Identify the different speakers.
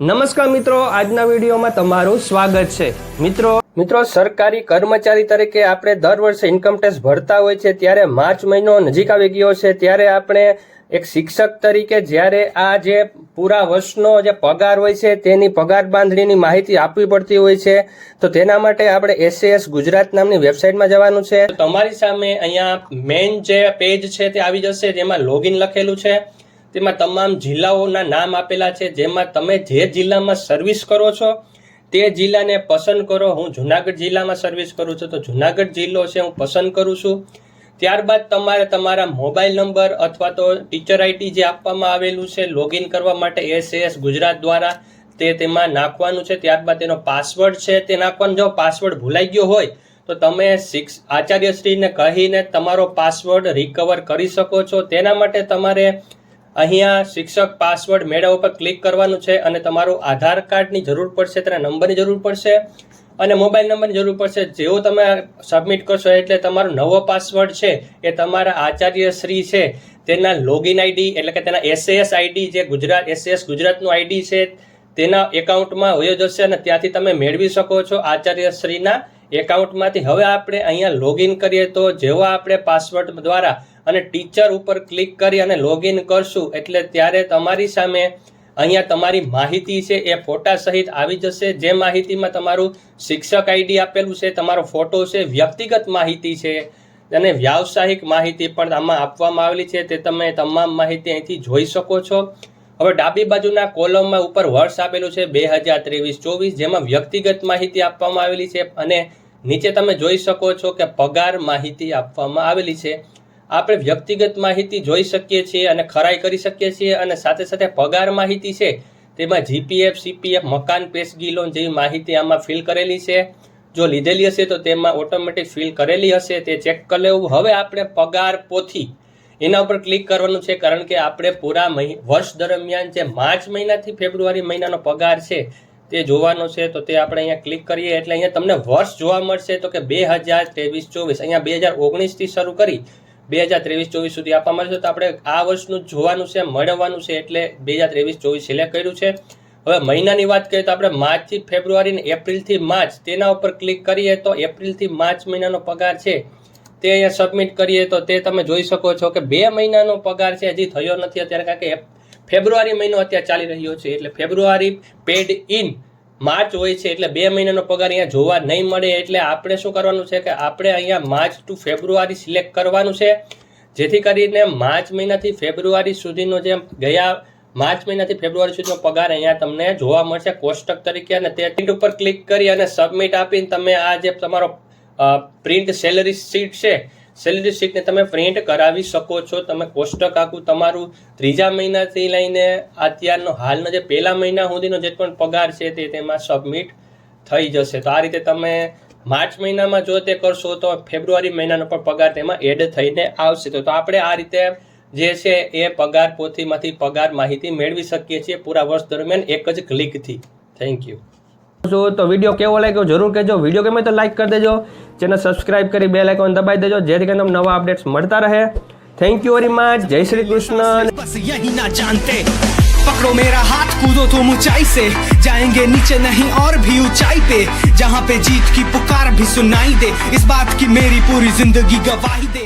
Speaker 1: નમસ્કાર મિત્રો, આજના વિડીયોમાં તમારું સ્વાગત છે. મિત્રો મિત્રો, સરકારી કર્મચારી તરીકે આપણે દર વર્ષે ઇન્કમ ટેક્સ ભરતા હોય છે, ત્યારે માર્ચ મહિનો નજીક આવી ગયો છે, ત્યારે આપણે એક શિક્ષક તરીકે જ્યારે આ જે પૂરા વર્ષનો જે પગાર હોય છે, તેની પગાર બાંધણીની માહિતી આપવી પડતી હોય છે, તો તેના માટે આપણે એસએસ ગુજરાત નામની વેબસાઇટમાં જવાનું છે. તમારી સામે અહીંયા મેઇન જે પેજ છે તે આવી જશે જેમાં લોગિન લખેલું છે. તેમાં તમામ જિલ્લાઓના નામ આપેલા છે, જેમાં તમે જે જિલ્લામાં સર્વિસ કરો છો, તે જિલ્લાને પસંદ કરો. હું જુનાગઢ જિલ્લામાં સર્વિસ કરું છું, તો જુનાગઢ જિલ્લો છે, હું પસંદ કરું છું. ત્યારબાદ તમારે તમારા મોબાઈલ નંબર અથવા તો ટીચર આઈડી જે આપવામાં આવેલું છે લોગિન કરવા માટે એસએસ ગુજરાત દ્વારા તે તેમાં નાખવાનું છે. ત્યારબાદ તેનો પાસવર્ડ છે, તે નાખવાનો. જો પાસવર્ડ ભૂલાઈ ગયો હોય, તો તમે શિક્ષ આચાર્યશ્રીને કહીને તમારો પાસવર્ડ રિકવર કરી શકો છો. તેના માટે તમારે અહીંયા શિક્ષક પાસવર્ડ મેળવવા પર ક્લિક કરવાનું છે અને તમારું આધાર કાર્ડની જરૂર પડશે, તેના નંબરની જરૂર પડશે અને મોબાઈલ નંબરની જરૂર પડશે. જેવો તમે સબમિટ કરશો એટલે તમારો નવો પાસવર્ડ છે એ તમારા આચાર્ય શ્રી છે, તેના લોગિન આઈડી એટલે કે તેના એસએએસ આઈડી જે ગુજરાત એસએએસ ગુજરાતનું આઈડી છે, તેના એકાઉન્ટમાં હોયો જશે અને ત્યાંથી તમે મેળવી શકો છો આચાર્ય શ્રીના એકાઉન્ટમાંથી હવે આપણે અહીંયા લોગિન કરીએ તો જેવો આપણે પાસવર્ડ દ્વારા અને ટીચર ઉપર ક્લિક કરી અને લોગિન કરશું, એટલે ત્યારે તમારી સામે અહીંયા તમારી માહિતી છે, એ ફોટા સહિત આવી જશે. જે માહિતીમાં તમારું શિક્ષક આઈડી આપેલું છે, તમારો ફોટો છે, વ્યક્તિગત માહિતી છે, અને વ્યાવસાયિક માહિતી પણ આમાં આપવામાં આવેલી છે, તે તમે તમામ માહિતી અહીંથી જોઈ શકો છો. હવે ડાબી બાજુના કોલમમાં ઉપર વર્ષ આપેલું છે બે હજાર ત્રેવીસ ચોવીસ, જેમાં વ્યક્તિગત માહિતી આપવામાં આવેલી છે અને નીચે તમે જોઈ શકો છો કે પગાર માહિતી આપવામાં આવેલી છે. આપણે વ્યક્તિગત માહિતી જોઈ શકીએ છીએ અને ખરાઈ કરી શકીએ છીએ અને સાથે સાથે પગાર માહિતી છે. તેમાં જીપીએફ સીપીએફ મકાન પેશગી લોન જેવી માહિતી આમાં ફિલ કરેલી છે. જો લીધેલી હશે તો તેમાં ઓટોમેટિક ફિલ કરેલી હશે. તે ચેક કરી લેવું. હવે આપણે પગાર પોથી એના ઉપર ક્લિક કરવાનું છે, કારણ કે આપણે પૂરા વર્ષ દરમિયાન જે માર્ચ મહિનાથી ફેબ્રુઆરી મહિનાનો પગાર છે, તે જોવાનો છે, તો તે આપણે અહીંયા ક્લિક કરીએ, એટલે અહીંયા તમને વર્ષ જોવા મળશે, તો કે બે હજાર ત્રેવીસ ચોવીસ. અહીંયા બે હજાર ઓગણીસથી શરૂ કરી બે હજાર ત્રેવીસ ચોવીસ સુધી આપવામાં આવશે તો આપણે આ વર્ષનું જોવાનું છે મળવાનું છે, એટલે બે હજાર ત્રેવીસ ચોવીસ સિલેક્ટ કર્યું છે. હવે મહિનાની વાત કરીએ તો આપણે માર્ચથી ફેબ્રુઆરી ને એપ્રિલથી માર્ચ, તેના ઉપર ક્લિક કરીએ તો એપ્રિલથી માર્ચ મહિનાનો પગાર છે. તે અહીંયા સબમિટ કરીએ તો તે તમે જોઈ શકો છો કે બે મહિનાનો પગાર છે, હજી થયો નથી અત્યારે કારણ કે ફેબ્રુઆરી મહિનો અત્યારે ચાલી રહ્યો છે, એટલે ફેબ્રુઆરી પેડ ઇન માર્ચ હોય છે, એટલે બે મહિનાનો પગાર અહીંયા જોવા નહીં મળે, એટલે આપણે શું કરવાનું છે કે આપણે અહીંયા માર્ચ ટુ ફેબ્રુઆરી સિલેક્ટ કરવાનું છે, જેથી કરીને માર્ચ મહિનાથી ફેબ્રુઆરી સુધીનો જે ગયા માર્ચ મહિનાથી ફેબ્રુઆરી સુધીનો પગાર અહીંયા તમને જોવા મળશે કોષ્ટક તરીકે, અને તે ઉપર ક્લિક કરી અને સબમિટ આપીને તમે આ જે તમારો પ્રિન્ટ સેલરી શીટ છે. સેલરી શીટને તમે પ્રિન્ટ કરાવી શકો છો. તમે કોષ્ટક આખું તમારું ત્રીજા મહિનાથી લઈને અત્યારનો હાલનો જે પહેલા મહિના સુધીનો જે પણ પગાર છે તે તેમાં સબમિટ થઈ જશે. તો આ રીતે તમે માર્ચ મહિનામાં જો તે કરશો તો ફેબ્રુઆરી મહિનાનો પણ પગાર તેમાં એડ થઈને આવશે. તો આપણે આ રીતે જે છે એ પગાર પોથીમાંથી પગાર માહિતી મેળવી શકીએ છીએ પૂરા વર્ષ દરમિયાન એક જ ક્લિકથી થેન્ક યુ જો તો વીડિયો કેવો લાગ્યો જરૂર કહેજો. વીડિયો ગમે તો લાઈક કરી દેજો. ચેનલ સબસ્ક્રાઇબ કરી બેલ આઇકોન દબાવી દેજો જેથી કરીને તમને નવા અપડેટ્સ મળતા રહે થેન્ક યુ વેરી મચ જય શ્રી કૃષ્ણ
Speaker 2: बस यही ना जानते पकड़ो मेरा हाथ कूदो तुम ऊंचाई से जाएंगे नीचे नहीं और भी ऊंचाई पे जहाँ पे जीत की पुकार भी सुनाई दे इस बात की मेरी पूरी जिंदगी गवाही दे